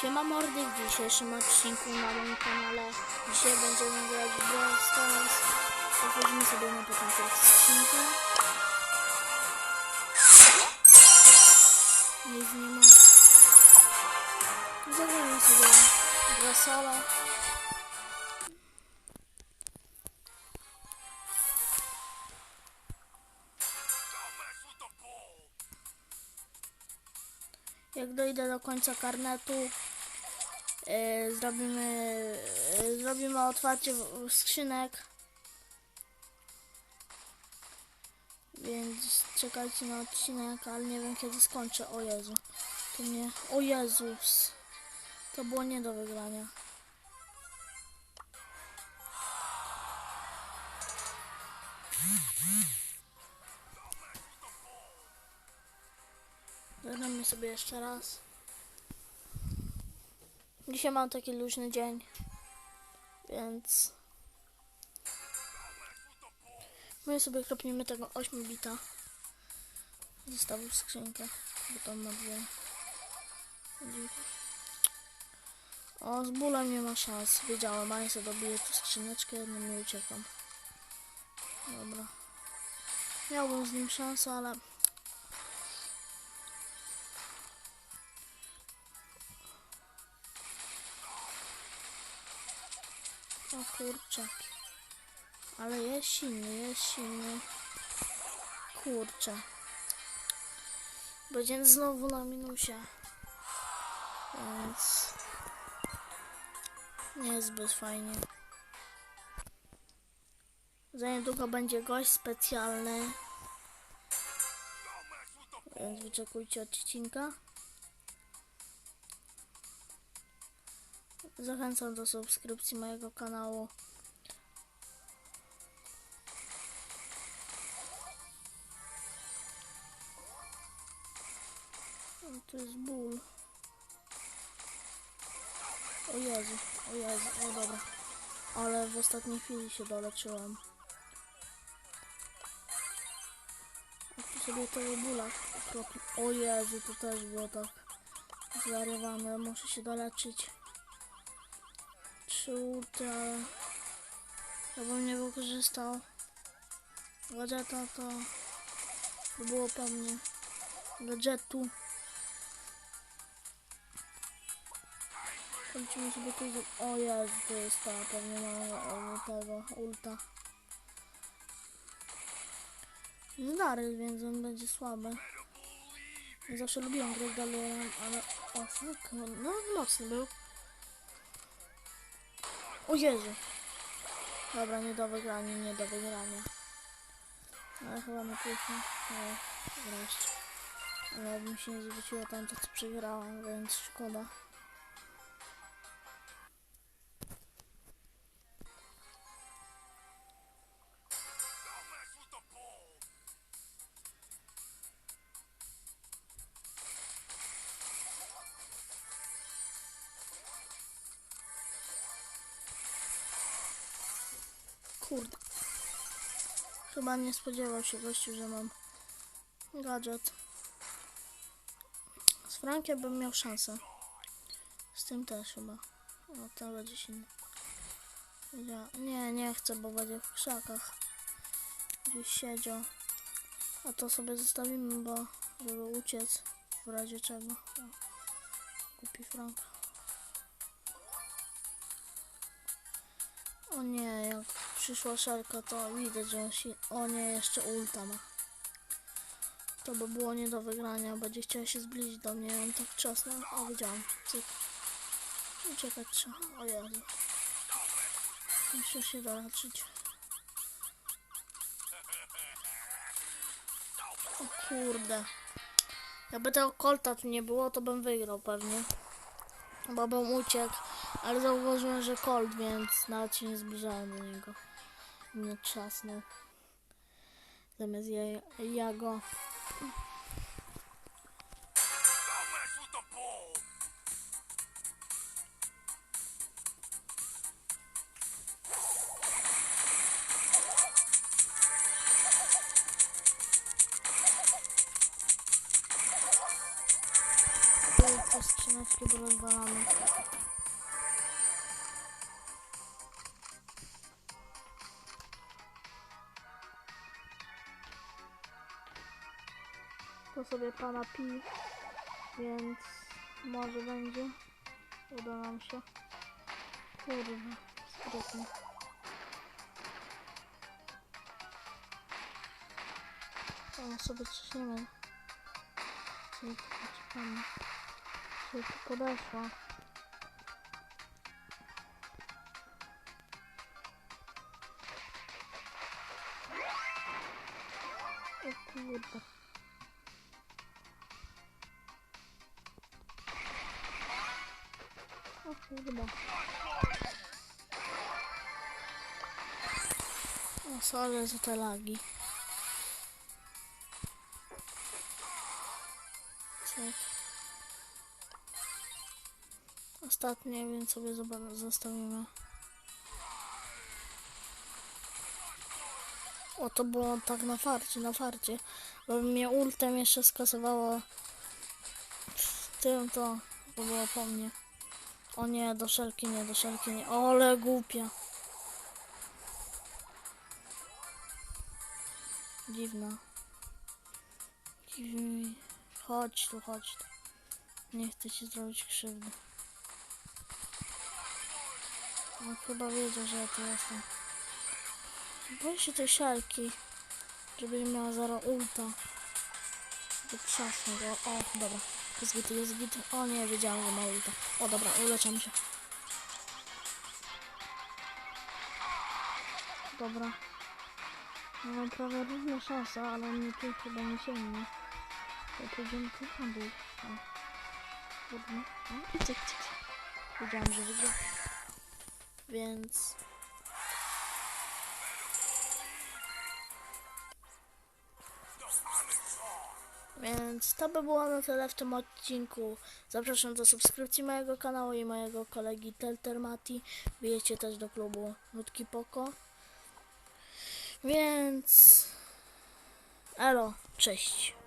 Siema mordy, w dzisiejszym odcinku na moim kanale Dzisiaj będziemy grać w Brawl Stars. Pochodzimy sobie na początek skrzynkę Nic nie ma. Zagramy sobie dwa solo Jak dojdę do końca karnetu, zrobimy, e, zrobimy otwarcie skrzynek. Więc czekajcie na odcinek, ale nie wiem kiedy skończę. O Jezu. To nie. O Jezus. To było nie do wygrania. Zagramy sobie jeszcze raz. Dzisiaj mam taki luźny dzień, więc my sobie kropnimy tego 8 bita. Zostawił skrzynkę, bo tam ma dwie. O, z bólem nie ma szans. Wiedziałem, a ja sobie dobiję tu skrzyneczkę, jedną nie uciekam. Dobra. Miałbym z nim szansę, ale O kurczę. Ale jest silny, jest silny. Kurczę. Będzie znowu na minusie. Więc... Nie jest zbyt fajnie. Za niedługo będzie gość specjalny. Więc wyczekujcie odcinka. Zachęcam do subskrypcji mojego kanału. O, to jest ból. O Jezu, o Jezu, o dobra. Ale w ostatniej chwili się doleczyłem. A tu sobie tego bóla okropnie. O Jezu, to też było tak zwariowane. Muszę się doleczyć trzy ulty, ale ja bym nie wykorzystał gadżeta, to by było pewnie gadżetu. Kończymy sobie tu, z- o Jezu, to jest ta, pewnie ma o, tego ulta. No więc on będzie słaby. Zawsze lubiłem grać dalej, ale o fuck, no mocny był. O Jezu. Dobra, nie do wygrania, nie do wygrania. Ale chyba na pierwszym. O, wreszcie. Ale mi się nie zwróciło tam to, co przegrałam, więc szkoda. Kurde. Chyba nie spodziewał się gościu, że mam gadżet. Z Frankiem bym miał szansę. Z tym też chyba. O, ten będzie silny. Ja, nie, nie chcę, bo będzie w krzakach. Gdzieś siedział. A to sobie zostawimy, bo żeby uciec w razie czego. O, kupi Franka. O nie, jak przyszła szarka, to widać, że on się... O nie, jeszcze ulta ma. To by było nie do wygrania, będzie chciała się zbliżyć do mnie, on tak czasno... O, widziałam. Cyk. Uciekać trzeba. O Jezu. Muszę się doleczyć. O kurde. Jakby tego kolta tu nie było, to bym wygrał pewnie. Bo bym uciekł, ale zauważyłem, że kolt, więc nawet się nie zbliżałem do niego. Mnie trzasnął. Zamiast ja, ja go. Lekkie bo rozwalamy. To sobie pana pi, więc może będzie. Uda nam się. Kurwa, sprytnie. O, sobie ciśniemy. Czyli tu poczekamy. Czyli tu podeszła. O kurde. O kurde. O, sorry za te lagi. Cyk. Ostatnie, więc sobie zostawimy. O, to było tak na farcie, na farcie. Bo mnie ultem jeszcze skasowało w tym to, to było po mnie. O nie, do szelki nie, do szelki nie. Ole głupia. Dziwna. Dziwny. Chodź tu, chodź tu. Nie chcę ci zrobić krzywdy. No chyba wiedział, że ja tu jestem. Boję się tej szelki. Żeby nie miała zara ulta. Żeby trzasnął go. O, dobra. Jest git, jest git. O nie, wiedziałam, że ma ulta. O dobra, uleciamy się. Dobra. Mamy prawie równe szanse, ale mnie tu chyba nie sięgnie. To pójdziemy tu na dół. Cyk. Wiedziałam, że wygra. Więc... Więc to by było na tyle w tym odcinku. Zapraszam do subskrypcji mojego kanału i mojego kolegi Teltermati. Bijecie też do klubu Nutki Poko. Więc... Elo, cześć.